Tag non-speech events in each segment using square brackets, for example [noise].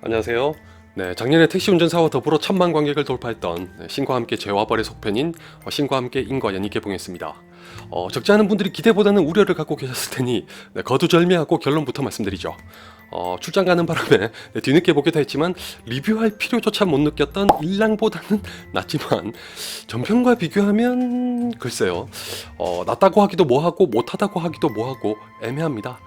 안녕하세요. 네, 작년에 택시 운전 사와 더불어 천만 관객을 돌파했던 네, 신과 함께 죄와 벌의 속편인 어, 신과 함께 인과연이 개봉했습니다. 어, 적지 않은 분들이 기대보다는 우려를 갖고 계셨을 테니 네, 거두절미하고 결론부터 말씀드리죠. 어, 출장 가는 바람에 네, 뒤늦게 보기도 했지만 리뷰할 필요조차 못 느꼈던 일랑보다는 [laughs] 낫지만 전편과 비교하면 글쎄요 어, 낫다고 하기도 뭐하고 못하다고 하기도 뭐하고 애매합니다.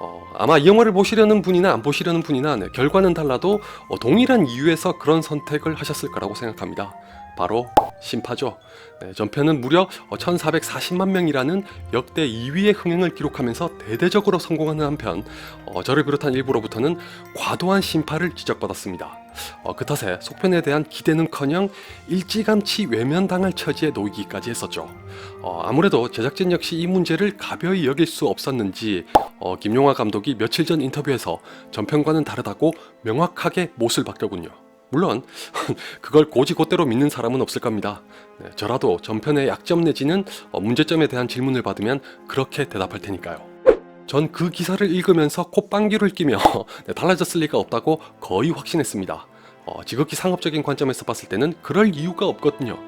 어, 아마 이 영화를 보시려는 분이나 안 보시려는 분이나 네, 결과는 달라도 어, 동일한 이유에서 그런 선택을 하셨을 거라고 생각합니다. 바로 심파죠. 네, 전편은 무려 1,440만 명이라는 역대 2위의 흥행을 기록하면서 대대적으로 성공하는 한편 어, 저를 비롯한 일부로부터는 과도한 심파를 지적받았습니다. 어, 그 탓에 속편에 대한 기대는커녕 일찌감치 외면당할 처지에 놓이기까지 했었죠. 어, 아무래도 제작진 역시 이 문제를 가벼이 여길 수 없었는지 어, 김용화 감독이 며칠 전 인터뷰에서 전편과는 다르다고 명확하게 못을 박더군요. 물론 [laughs] 그걸 고지고대로 믿는 사람은 없을 겁니다. 네, 저라도 전편의 약점 내지는 어, 문제점에 대한 질문을 받으면 그렇게 대답할 테니까요. 전 그 기사를 읽으면서 콧방귀를 끼며 [laughs] 네, 달라졌을 리가 없다고 거의 확신했습니다. 어, 지극히 상업적인 관점에서 봤을 때는 그럴 이유가 없거든요.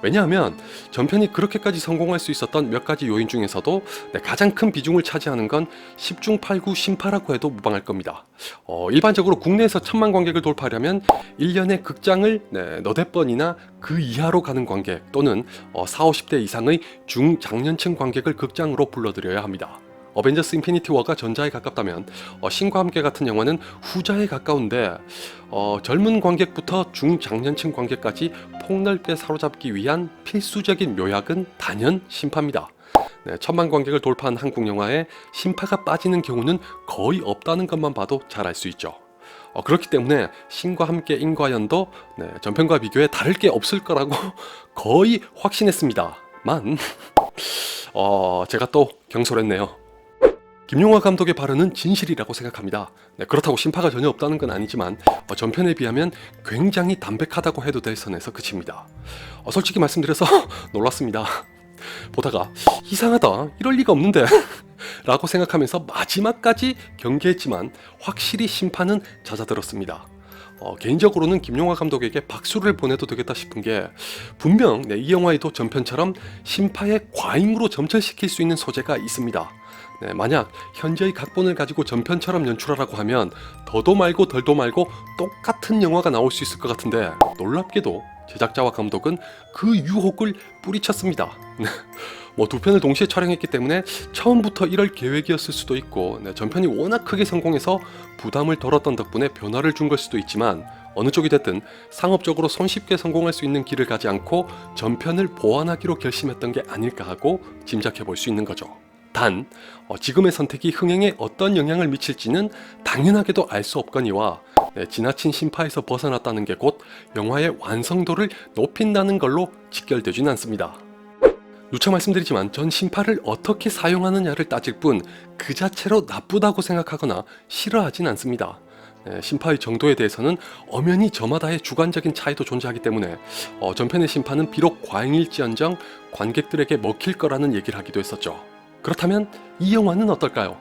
왜냐하면 전편이 그렇게까지 성공할 수 있었던 몇 가지 요인 중에서도 네, 가장 큰 비중을 차지하는 건 10중 8구 심파라고 해도 무방할 겁니다. 어, 일반적으로 국내에서 천만 관객을 돌파하려면 1년에 극장을 네, 너댓 번이나 그 이하로 가는 관객 또는 어, 4, 50대 이상의 중장년층 관객을 극장으로 불러들여야 합니다. 어벤져스 인피니티 워가 전자에 가깝다면 어, 신과 함께 같은 영화는 후자에 가까운데 어, 젊은 관객부터 중장년층 관객까지 폭넓게 사로잡기 위한 필수적인 묘약은 단연 심파입니다. 네, 천만 관객을 돌파한 한국 영화에 심파가 빠지는 경우는 거의 없다는 것만 봐도 잘 알 수 있죠. 어, 그렇기 때문에 신과 함께 인과연도 네, 전편과 비교해 다를 게 없을 거라고 [laughs] 거의 확신했습니다만 [laughs] 어, 제가 또 경솔했네요. 김용화 감독의 발언은 진실이라고 생각합니다. 네, 그렇다고 심파가 전혀 없다는 건 아니지만 어, 전편에 비하면 굉장히 담백하다고 해도 될 선에서 그칩니다. 어, 솔직히 말씀드려서 [laughs] 놀랐습니다. 보다가 이상하다 이럴 리가 없는데 [laughs] 라고 생각하면서 마지막까지 경계했지만 확실히 심판은 잦아들었습니다. 어, 개인적으로는 김용화 감독에게 박수를 보내도 되겠다 싶은 게 분명 네, 이 영화에도 전편처럼 심파의 과잉으로 점철시킬 수 있는 소재가 있습니다. 네, 만약 현재의 각본을 가지고 전편처럼 연출하라고 하면 더도 말고 덜도 말고 똑같은 영화가 나올 수 있을 것 같은데 놀랍게도 제작자와 감독은 그 유혹을 뿌리쳤습니다. [laughs] 뭐 두 편을 동시에 촬영했기 때문에 처음부터 이럴 계획이었을 수도 있고 네, 전편이 워낙 크게 성공해서 부담을 덜었던 덕분에 변화를 준 걸 수도 있지만 어느 쪽이 됐든 상업적으로 손쉽게 성공할 수 있는 길을 가지 않고 전편을 보완하기로 결심했던 게 아닐까 하고 짐작해 볼 수 있는 거죠. 단 어, 지금의 선택이 흥행에 어떤 영향을 미칠지는 당연하게도 알 수 없거니와 네, 지나친 심파에서 벗어났다는 게 곧 영화의 완성도를 높인다는 걸로 직결되진 않습니다. 누차 말씀드리지만 전 심파를 어떻게 사용하느냐를 따질 뿐 그 자체로 나쁘다고 생각하거나 싫어하진 않습니다. 네, 심파의 정도에 대해서는 엄연히 저마다의 주관적인 차이도 존재하기 때문에 어, 전편의 심파는 비록 과잉일지언정 관객들에게 먹힐 거라는 얘기를 하기도 했었죠. 그렇다면 이 영화는 어떨까요?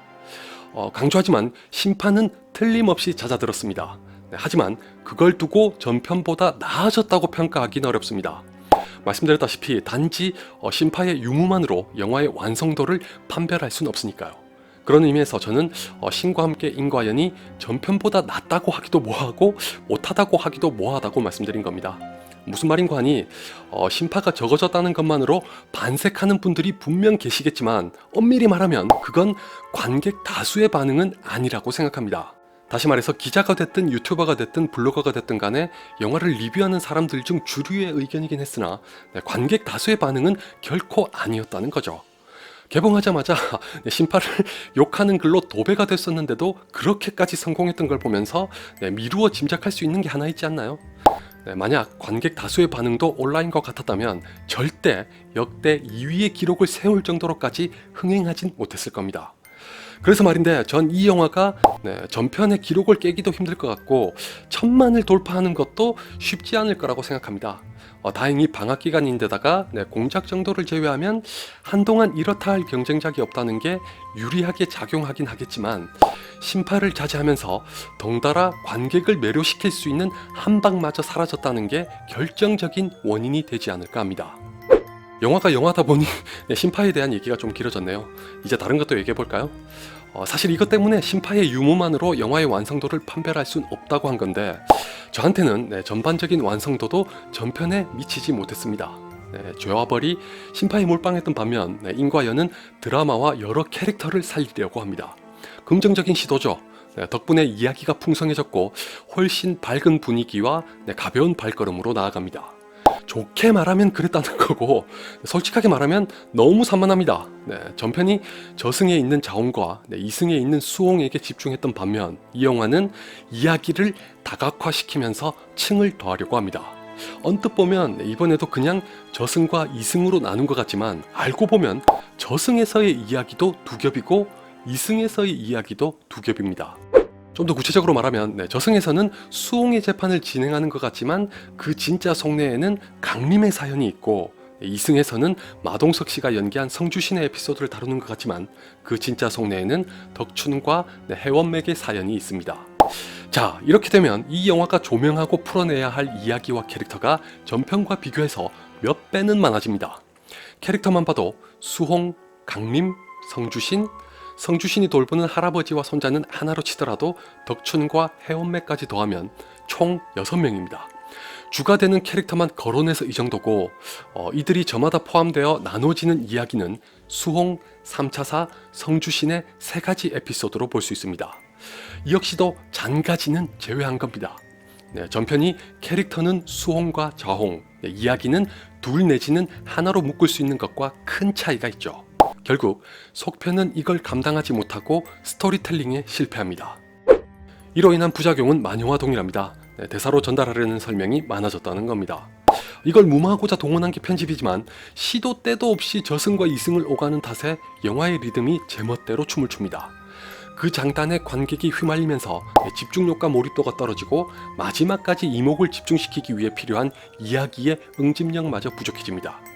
어, 강조하지만 심판은 틀림없이 잦아들었습니다. 네, 하지만 그걸 두고 전편보다 나아졌다고 평가하기는 어렵습니다. 말씀드렸다시피 단지 어, 심파의 유무만으로 영화의 완성도를 판별할 수는 없으니까요. 그런 의미에서 저는 어, 신과 함께 인과연이 전편보다 낫다고 하기도 뭐하고 못하다고 하기도 뭐하다고 말씀드린 겁니다. 무슨 말인고 하니 어, 심파가 적어졌다는 것만으로 반색하는 분들이 분명 계시겠지만 엄밀히 말하면 그건 관객 다수의 반응은 아니라고 생각합니다. 다시 말해서 기자가 됐든 유튜버가 됐든 블로거가 됐든 간에 영화를 리뷰하는 사람들 중 주류의 의견이긴 했으나 네, 관객 다수의 반응은 결코 아니었다는 거죠. 개봉하자마자 [laughs] 네, 심파를 [laughs] 욕하는 글로 도배가 됐었는데도 그렇게까지 성공했던 걸 보면서 네, 미루어 짐작할 수 있는 게 하나 있지 않나요? 네, 만약 관객 다수의 반응도 온라인 것 같았다면 절대 역대 2위의 기록을 세울 정도로까지 흥행하진 못했을 겁니다. 그래서 말인데 전 이 영화가 네, 전편의 기록을 깨기도 힘들 것 같고 천만을 돌파하는 것도 쉽지 않을 거라고 생각합니다. 어, 다행히 방학 기간인데다가 네, 공작 정도를 제외하면 한동안 이렇다 할 경쟁작이 없다는 게 유리하게 작용하긴 하겠지만 심파를 자제하면서 덩달아 관객을 매료시킬 수 있는 한방마저 사라졌다는 게 결정적인 원인이 되지 않을까 합니다. 영화가 영화다 보니 [laughs] 네, 심파에 대한 얘기가 좀 길어졌네요. 이제 다른 것도 얘기해 볼까요? 어, 사실 이것 때문에 심파의 유무만으로 영화의 완성도를 판별할 순 없다고 한 건데 저한테는 네, 전반적인 완성도도 전편에 미치지 못했습니다. 네, 죄와 벌이 심파에 몰빵했던 반면 네, 인과연은 드라마와 여러 캐릭터를 살리려고 합니다. 긍정적인 시도죠. 네, 덕분에 이야기가 풍성해졌고 훨씬 밝은 분위기와 네, 가벼운 발걸음으로 나아갑니다. 좋게 말하면 그랬다는 [laughs] 거고 솔직하게 말하면 너무 산만합니다. 네, 전편이 저승에 있는 자원과 네, 이승에 있는 수홍에게 집중했던 반면 이 영화는 이야기를 다각화시키면서 층을 더하려고 합니다. 언뜻 보면 네, 이번에도 그냥 저승과 이승으로 나눈 것 같지만 알고 보면 저승에서의 이야기도 두 겹이고 이승에서의 이야기도 두 겹입니다. 좀 더 구체적으로 말하면 네, 저승에서는 수홍의 재판을 진행하는 것 같지만 그 진짜 속내에는 강림의 사연이 있고 네, 이승에서는 마동석 씨가 연기한 성주신의 에피소드를 다루는 것 같지만 그 진짜 속내에는 덕춘과 네, 해원맥의 사연이 있습니다. 자 이렇게 되면 이 영화가 조명하고 풀어내야 할 이야기와 캐릭터가 전편과 비교해서 몇 배는 많아집니다. 캐릭터만 봐도 수홍, 강림, 성주신, 성주신이 돌보는 할아버지와 손자는 하나로 치더라도 덕춘과 해원매까지 더하면 총 6명입니다. 주가 되는 캐릭터만 거론해서 이 정도고 어, 이들이 저마다 포함되어 나눠지는 이야기는 수홍, 3차사, 성주신의 세 가지 에피소드로 볼 수 있습니다. 이 역시도 잔가지는 제외한 겁니다. 네, 전편이 캐릭터는 수홍과 자홍, 네, 이야기는 둘 내지는 하나로 묶을 수 있는 것과 큰 차이가 있죠. 결국 속편은 이걸 감당하지 못하고 스토리텔링에 실패합니다. 이로 인한 부작용은 만용과 동일합니다. 네, 대사로 전달하려는 설명이 많아졌다는 겁니다. 이걸 무마하고자 동원한 게 편집이지만 시도 때도 없이 저승과 이승을 오가는 탓에 영화의 리듬이 제멋대로 춤을 춥니다. 그 장단에 관객이 휘말리면서 집중력과 몰입도가 떨어지고 마지막까지 이목을 집중시키기 위해 필요한 이야기의 응집력마저 부족해집니다.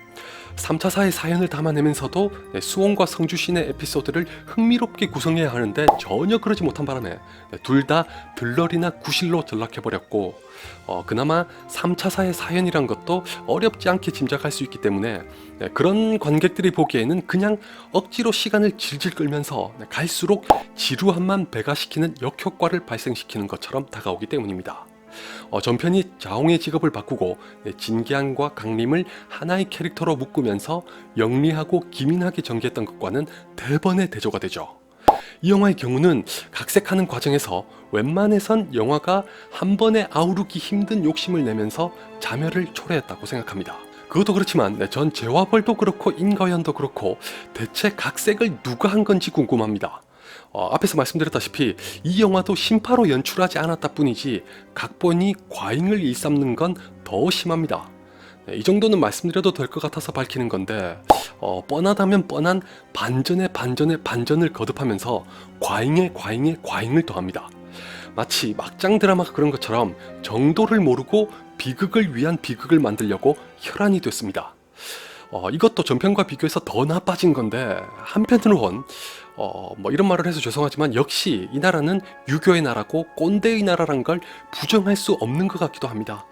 3차사의 사연을 담아내면서도 수원과 성주신의 에피소드를 흥미롭게 구성해야 하는데 전혀 그러지 못한 바람에 둘 다 들러리나 구실로 전락해버렸고 어, 그나마 3차사의 사연이란 것도 어렵지 않게 짐작할 수 있기 때문에 네, 그런 관객들이 보기에는 그냥 억지로 시간을 질질 끌면서 네, 갈수록 지루함만 배가시키는 역효과를 발생시키는 것처럼 다가오기 때문입니다. 어, 전편이 자홍의 직업을 바꾸고 네, 진기한과 강림을 하나의 캐릭터로 묶으면서 영리하고 기민하게 전개했던 것과는 대번의 대조가 되죠. 이 영화의 경우는 각색하는 과정에서 웬만해선 영화가 한 번에 아우르기 힘든 욕심을 내면서 자멸을 초래했다고 생각합니다. 그것도 그렇지만 네, 전 재화벌도 그렇고 인가연도 그렇고 대체 각색을 누가 한 건지 궁금합니다. 어, 앞에서 말씀드렸다시피 이 영화도 심파로 연출하지 않았다 뿐이지 각본이 과잉을 일삼는 건 더 심합니다. 네, 이 정도는 말씀드려도 될 것 같아서 밝히는 건데 어, 뻔하다면 뻔한 반전의 반전의 반전을 거듭하면서 과잉에 과잉에 과잉을 더합니다. 마치 막장 드라마가 그런 것처럼 정도를 모르고 비극을 위한 비극을 만들려고 혈안이 됐습니다. 어, 이것도 전편과 비교해서 더 나빠진 건데 한편으로는 어, 뭐 이런 말을 해서 죄송하지만 역시 이 나라는 유교의 나라고 꼰대의 나라란 걸 부정할 수 없는 것 같기도 합니다.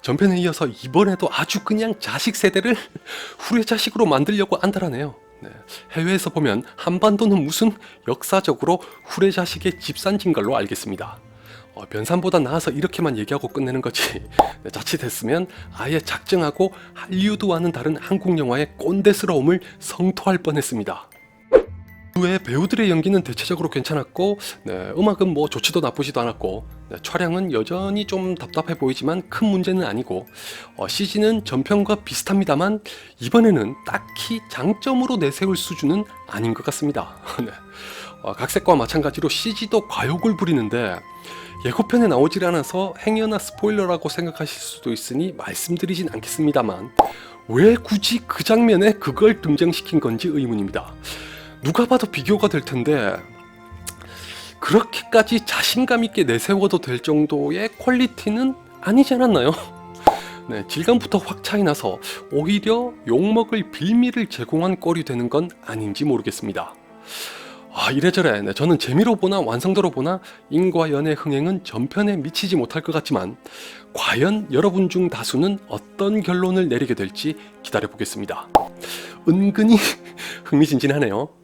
전편에 이어서 이번에도 아주 그냥 자식 세대를 [laughs] 후레 자식으로 만들려고 안달하네요. 네. 해외에서 보면 한반도는 무슨 역사적으로 후레 자식의 집산지인 걸로 알겠습니다. 어, 변산보다 나아서 이렇게만 얘기하고 끝내는 거지 [laughs] 네, 자칫했으면 아예 작정하고 할리우드와는 다른 한국 영화의 꼰대스러움을 성토할 뻔했습니다. 그외 배우들의 연기는 대체적으로 괜찮았고 네, 음악은 뭐 좋지도 나쁘지도 않았고 네, 촬영은 여전히 좀 답답해 보이지만 큰 문제는 아니고 어, CG는 전편과 비슷합니다만 이번에는 딱히 장점으로 내세울 수준은 아닌 것 같습니다. [laughs] 네. 어, 각색과 마찬가지로 CG도 과욕을 부리는데 예고편에 나오질 않아서 행여나 스포일러라고 생각하실 수도 있으니 말씀드리진 않겠습니다만 왜 굳이 그 장면에 그걸 등장시킨 건지 의문입니다. 누가 봐도 비교가 될 텐데 그렇게까지 자신감 있게 내세워도 될 정도의 퀄리티는 아니지 않았나요? 네, 질감부터 확 차이 나서 오히려 욕먹을 빌미를 제공한 꼴이 되는 건 아닌지 모르겠습니다. 아, 이래저래 네, 저는 재미로 보나 완성도로 보나 인과 연의 흥행은 전편에 미치지 못할 것 같지만 과연 여러분 중 다수는 어떤 결론을 내리게 될지 기다려 보겠습니다. 은근히 [laughs] 흥미진진하네요.